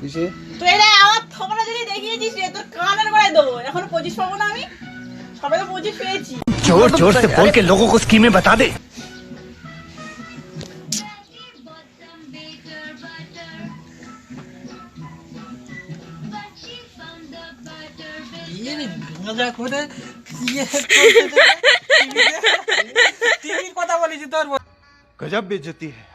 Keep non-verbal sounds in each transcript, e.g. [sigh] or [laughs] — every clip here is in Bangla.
কিসে তো এটা আমার থোবরা যদি দেখিয়েছিস রে তোর কানের গোড়ায় দেবো এখন পঁচিশ পাবো না আমি সবাই তো পঁচিশ পেয়েছি जोर जोर से बोल के लोगों को स्कीमें बता दे মজা করে ইয়ে করতে দেবে, টিভির কথা বলেছি তোর गजब बेइज्जती है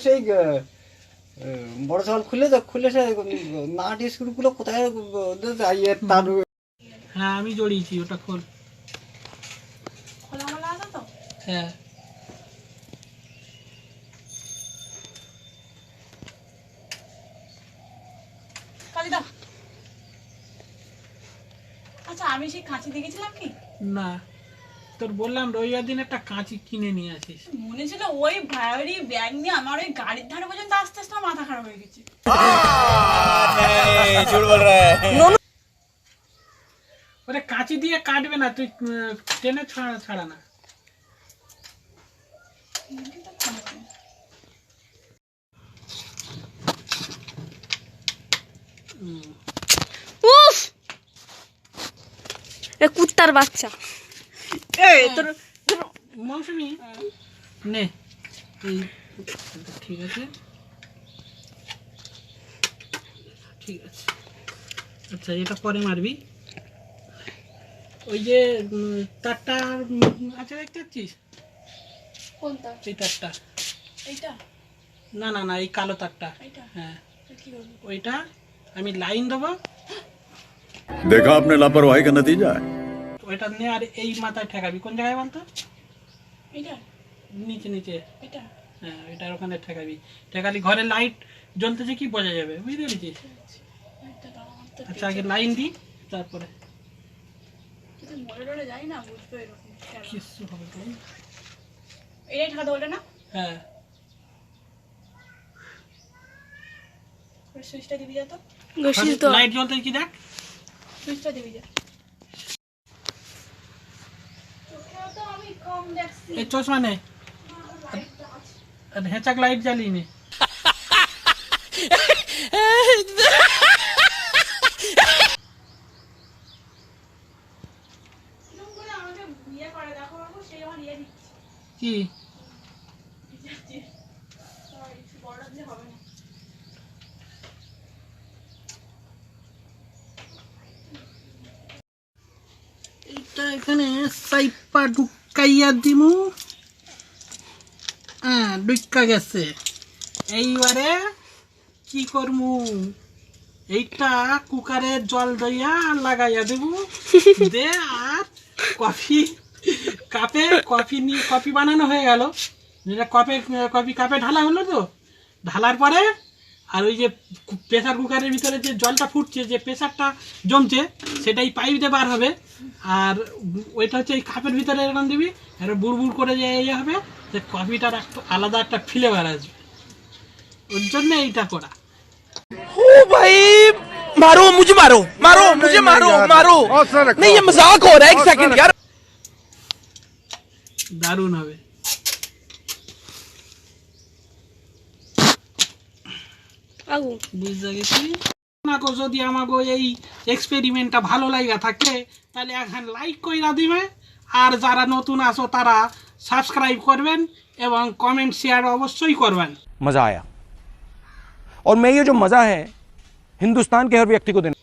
সেই বড় সল খুলে তো খুলে সে নাট স্ক্রুগুলো কোথায় ইয়ে তার হ্যাঁ আমি জড়িয়েছি ওটা খোল। খোলা মোলা আছে তো? হ্যাঁ। কালি দাও আচ্ছা আমি সেই কাঁচি দেখেছিলাম কি? না। তোর বললাম রবিবার দিন একটা কাঁচি কিনে নিয়ে আসিস। মনে ছিল ওই ভাইয়েরই ব্যাগ নিয়ে আমার ওই গাড়ির ধারে পর্যন্ত আস্তে আস্তে মাথা খারাপ হয়ে গেছে। ওরে কাঁচি দিয়ে কাটবে না তুই টেনে ছাড়া ছাড়া না। উফ! এ কুত্তার বাচ্চা। এই তোর মৌসুমি নে এই ঠিক আছে ঠিক আছে আচ্ছা এটা পরে মারবি ওই যে উম, তারটা উম, আছে দেখতে পাচ্ছিস কোনটা এই তারটা এইটা না না না এই কালো তারটা এইটা হ্যাঁ এটা কি করবো ওইটা আমি লাইন দেবো देखा आपने लापरवाही का नतीजा है ওইটা নিয়ে আর এই মাথায় ঠেকাবি। কোন জায়গায় বলতো? এইটা? নিচে নিচে। এটা হ্যাঁ ওইটার ওখানে ঠেকাবি। ঠেকালি ঘরে লাইট জ্বলতেছে কি বোঝা যাবে? বুঝতে পেরেছিস? এটা তো আচ্ছা আগে লাইন দিই তারপরে। না? কিছু হবে এটাই ঠাকা না? হ্যাঁ। ওই সুইচটা দিবি যা তো। লাইট জ্বলতে কি দেখ? সুইচটা দিবি যা তোকেও তো আমি কম দেখছি এই চশমা নে। আর হেঁচাক লাইট জ্বালিয়ে নে। কি? এটা এখানে সাইপা ঢুকাইয়া দিমু হ্যাঁ ঢুকা গেছে এইবারে কি করমু? এইটা কুকারে জল দইয়া লাগাইয়া দেবু। [laughs] দে আর কফি কাপে কফি নিয়ে কফি বানানো হয়ে গেল। যেটা কপে কফি কাপে ঢালা হলো তো ঢালার পরে আর ওই যে প্রেসার কুকারের ভিতরে যে জলটা ফুটছে যে প্রেসারটা জমছে সেটাই পাইপ দিয়ে বার হবে। আর ওইটা হচ্ছে এই কাপের ভিতরে এরকম দিবি আর বুড় করে যে ইয়ে হবে যে কফিটার একটা আলাদা একটা ফ্লেভার আসবে ওর জন্য এইটা করা मारो मुझे मारो मारो मुझे मारो मारो नहीं ये मजाक हो रहा है एक सेकंड यार দারুণ হবে আগু বুঝতে গেছি আমাকে যদি আমাকে এই এক্সপেরিমেন্টটা ভালো লাগা থাকে তাহলে এখন লাইক কইরা দিবে আর যারা নতুন আসো তারা সাবস্ক্রাইব করবেন এবং কমেন্ট শেয়ার অবশ্যই করবেন मजा आया और मैं ये जो मजा है हिंदुस्तान के हर व्यक्ति को देना